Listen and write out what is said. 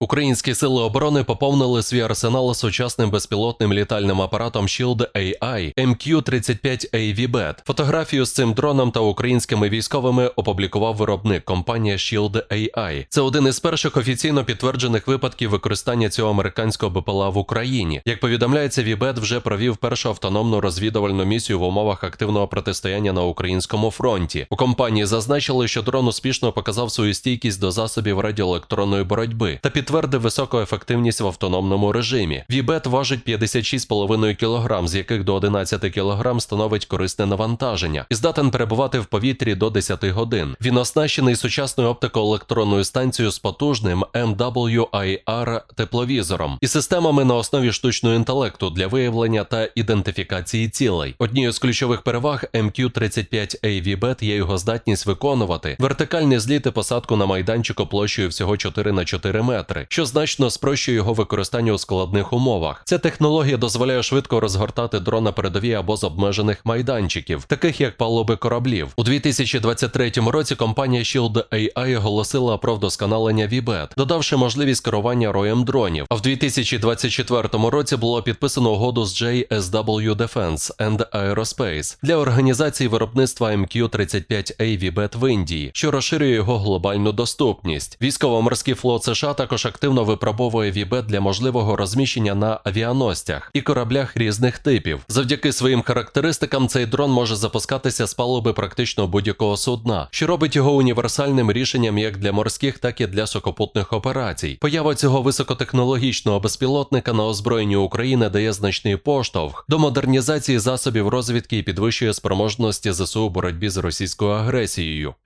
Українські сили оборони поповнили свій арсенал сучасним безпілотним літальним апаратом Shield AI MQ-35 AVBET. Фотографію з цим дроном та українськими військовими опублікував виробник компанія Shield AI. Це один із перших офіційно підтверджених випадків використання цього американського БПЛА в Україні. Як повідомляється, VBET вже провів першу автономну розвідувальну місію в умовах активного протистояння на українському фронті. У компанії зазначили, що дрон успішно показав свою стійкість до засобів радіоелектронної боротьби та підтвердив високу ефективність в автономному режимі. VBET важить 56,5 кг, з яких до 11 кг становить корисне навантаження, і здатен перебувати в повітрі до 10 годин. Він оснащений сучасною оптико-електронною станцією з потужним MWIR тепловізором і системами на основі штучного інтелекту для виявлення та ідентифікації цілей. Однією з ключових переваг MQ-35 AVBET є його здатність виконувати вертикальні зліти посадку на майданчику площею всього 4 на 4 метри, що значно спрощує його використання у складних умовах. Ця технологія дозволяє швидко розгортати дрон на передовій або з обмежених майданчиків, таких як палуби кораблів. У 2023 році компанія Shield AI оголосила про вдосконалення VBET, додавши можливість керування роєм дронів. А в 2024 році було підписано угоду з JSW Defense and Aerospace для організації виробництва MQ-35A VBET в Індії, що розширює його глобальну доступність. Військово-морський флот США також активно випробовує VBET для можливого розміщення на авіаностях і кораблях різних типів. Завдяки своїм характеристикам цей дрон може запускатися з палуби практично будь-якого судна, що робить його універсальним рішенням як для морських, так і для сухопутних операцій. Поява цього високотехнологічного безпілотника на озброєнні України дає значний поштовх до модернізації засобів розвідки і підвищує спроможності ЗСУ у боротьбі з російською агресією.